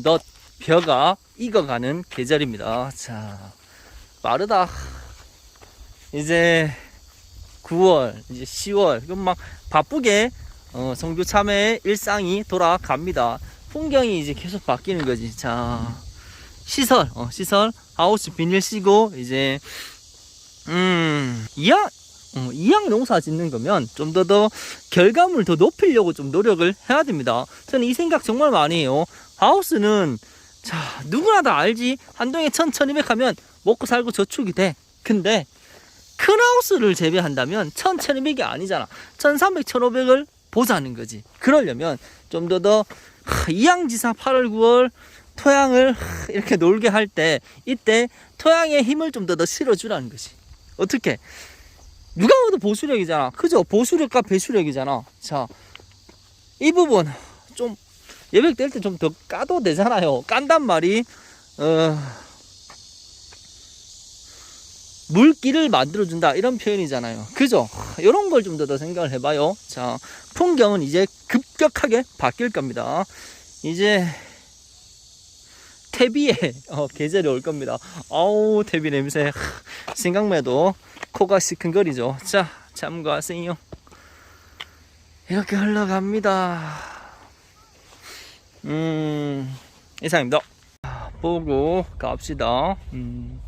넛 벼가 익어가는 계절입니다. 자, 빠르다. 이제 9월, 이제 10월, 그럼 막 바쁘게 어, 성교 참외의 일상이 돌아갑니다. 풍경이 이제 계속 바뀌는 거지. 자, 시설, 어, 시설, 하우스 비닐 씌고 이제 음, 어, 이왕 농사 짓는 거면 좀 더 더 결과물 더 높이려고 좀 노력을 해야 됩니다. 저는 이 생각 정말 많이 해요. 하우스는 자 누구나 다 알지 한동에 1200 하면 먹고 살고 저축이 돼. 근데 큰 하우스를 재배한다면 1200이 아니잖아. 1300, 1500을 보자는 거지. 그러려면 좀 더 더 이양지사 8월, 9월 토양을 이렇게 놀게 할 때 이때 토양의 힘을 좀 더 더 실어주라는 것이. 어떻게? 누가 봐도 보수력이잖아. 그죠? 보수력과 배수력이잖아. 자, 이 부분 좀 예백 될 때 좀 더 까도 되잖아요. 깐단 말이 어, 물길을 만들어준다 이런 표현이잖아요. 그죠? 이런 걸 좀 더 더 생각을 해봐요. 자, 풍경은 이제 급격하게 바뀔 겁니다. 이제 태비의 어, 계절이 올 겁니다. 아우 태비 냄새 생각만 해도 코가 시큰거리죠. 자, 참고하세요. 이렇게 흘러갑니다. 음, 이상입니다. 자, 보고 갑시다. 음,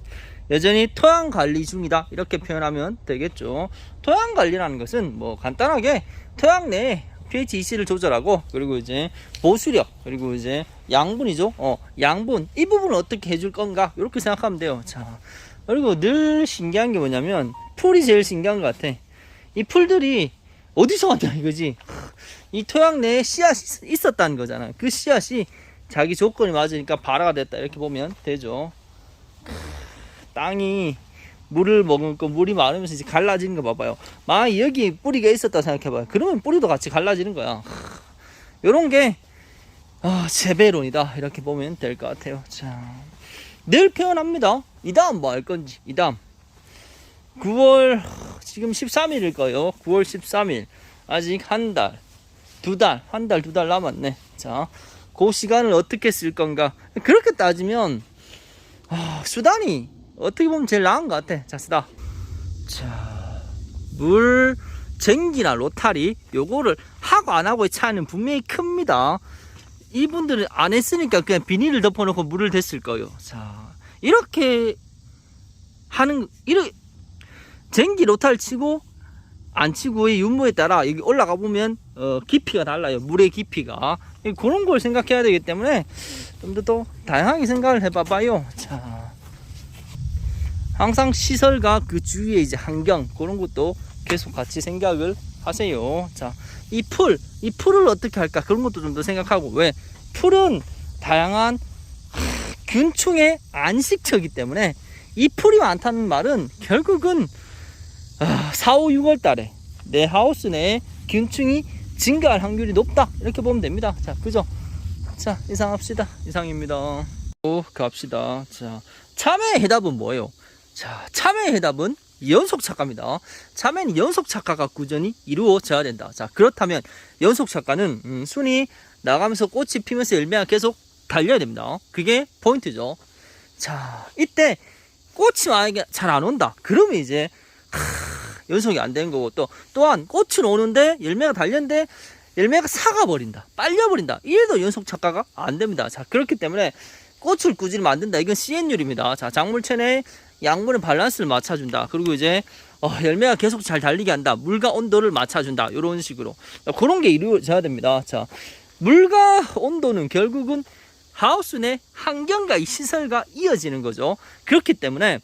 여전히 토양 관리 중이다. 이렇게 표현하면 되겠죠. 토양 관리라는 것은 뭐 간단하게 토양 내 pH 2C를 조절하고 그리고 이제 보수력 그리고 이제 양분이죠. 어, 양분 이 부분을 어떻게 해줄 건가 이렇게 생각하면 돼요. 자, 그리고 늘 신기한 게 뭐냐면 풀이 제일 신기한 것 같아. 이 풀들이 어디서 왔냐 이거지. 이 토양 내에 씨앗이 있었다는 거잖아. 그 씨앗이 자기 조건이 맞으니까 발화가 됐다 이렇게 보면 되죠. 땅이 물을 먹으니까 물이 많으면서 이제 갈라지는 거 봐봐요. 만약 여기 뿌리가 있었다 생각해봐요. 그러면 뿌리도 같이 갈라지는 거야. 요런 게 아, 재배론이다 이렇게 보면 될 것 같아요. 자, 늘 표현합니다. 이 다음 뭐 할 건지 이 다음 9월 지금 13일일 거예요. 9월 13일 아직 한 달, 두 달, 한 달, 두 달 남았네. 자, 그 시간을 어떻게 쓸 건가? 그렇게 따지면 아, 수단이 어떻게 보면 제일 나은 것 같아. 자, 쓰다. 자, 물 쟁기나 로타리 요거를 하고 안 하고의 차이는 분명히 큽니다. 이분들은 안 했으니까 그냥 비닐을 덮어놓고 물을 댔을 거예요. 자, 이렇게 하는 이렇게 쟁기 로타를 치고 안 치고의 윤모에 따라 여기 올라가 보면 어, 깊이가 달라요. 물의 깊이가 그런 걸 생각해야 되기 때문에 좀더또 다양하게 생각을 해봐봐요. 자, 항상 시설과 그 주위의 이제 환경 그런 것도 계속 같이 생각을 하세요. 자, 이 풀, 이 풀을 어떻게 할까 그런 것도 좀 더 생각하고 왜 풀은 다양한 하, 균충의 안식처이기 때문에 이 풀이 많다는 말은 결국은 아, 4, 5, 6월 달에 내 하우스 내에 균충이 증가할 확률이 높다 이렇게 보면 됩니다. 자, 그죠? 자, 이상합시다. 이상입니다. 오, 갑시다. 자, 참외의 해답은 뭐예요? 자, 참외의 해답은 연속 착가입니다. 참외는 연속 착가가 꾸준히 이루어져야 된다. 자, 그렇다면 연속 착가는 음, 순이 나가면서 꽃이 피면서 열매가 계속 달려야 됩니다. 그게 포인트죠. 자, 이때 꽃이 만약에 잘 안 온다. 그러면 이제 하, 연속이 안 되는 거고 또 또한 꽃은 오는데 열매가 달렸는데 열매가 사가 버린다. 빨려 버린다. 이래도 연속 착가가 안 됩니다. 자, 그렇기 때문에 꽃을 꾸준히 만든다. 이건 CN율입니다. 자, 작물체내 양분의 밸런스를 맞춰준다. 그리고 이제 어, 열매가 계속 잘 달리게 한다. 물과 온도를 맞춰준다. 이런 식으로 자, 그런 게 이루어져야 됩니다. 자, 물과 온도는 결국은 하우스 내 환경과 이 시설과 이어지는 거죠. 그렇기 때문에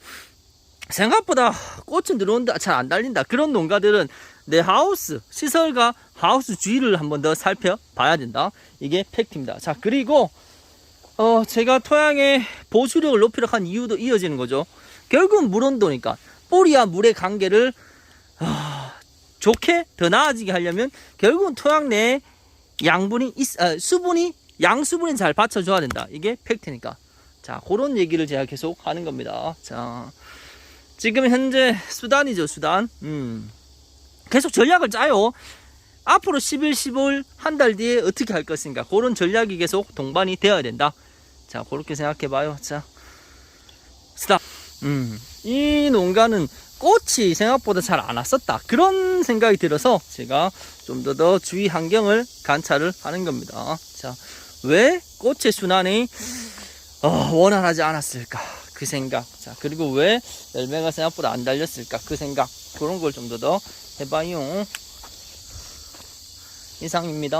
생각보다 꽃은 들어온다 잘 안 달린다 그런 농가들은 내 하우스 시설과 하우스 주위를 한번 더 살펴봐야 된다 이게 팩트입니다 자 그리고 어 제가 토양의 보수력을 높이려고 한 이유도 이어지는 거죠. 결국은 물 온도니까 뿌리와 물의 관계를 아, 좋게 더 나아지게 하려면 결국은 토양 내에 양분이 있, 아, 수분이 양수분이 잘 받쳐줘야 된다. 이게 팩트니까. 자 그런 얘기를 제가 계속 하는 겁니다. 자 지금 현재 수단이죠 수단. 음. 계속 전략을 짜요. 앞으로 11, 15일 한 달 뒤에 어떻게 할 것인가. 그런 전략이 계속 동반이 되어야 된다 자, 그렇게 생각해봐요. 자, 스탑. 음, 이 농가는 꽃이 생각보다 잘 안 왔었다. 그런 생각이 들어서 제가 좀 더 더 주위 환경을 관찰을 하는 겁니다. 자, 왜 꽃의 순환이 어, 원활하지 않았을까? 그 생각. 자, 그리고 왜 열매가 생각보다 안 달렸을까? 그 생각. 그런 걸 좀 더 더 해봐요. 이상입니다.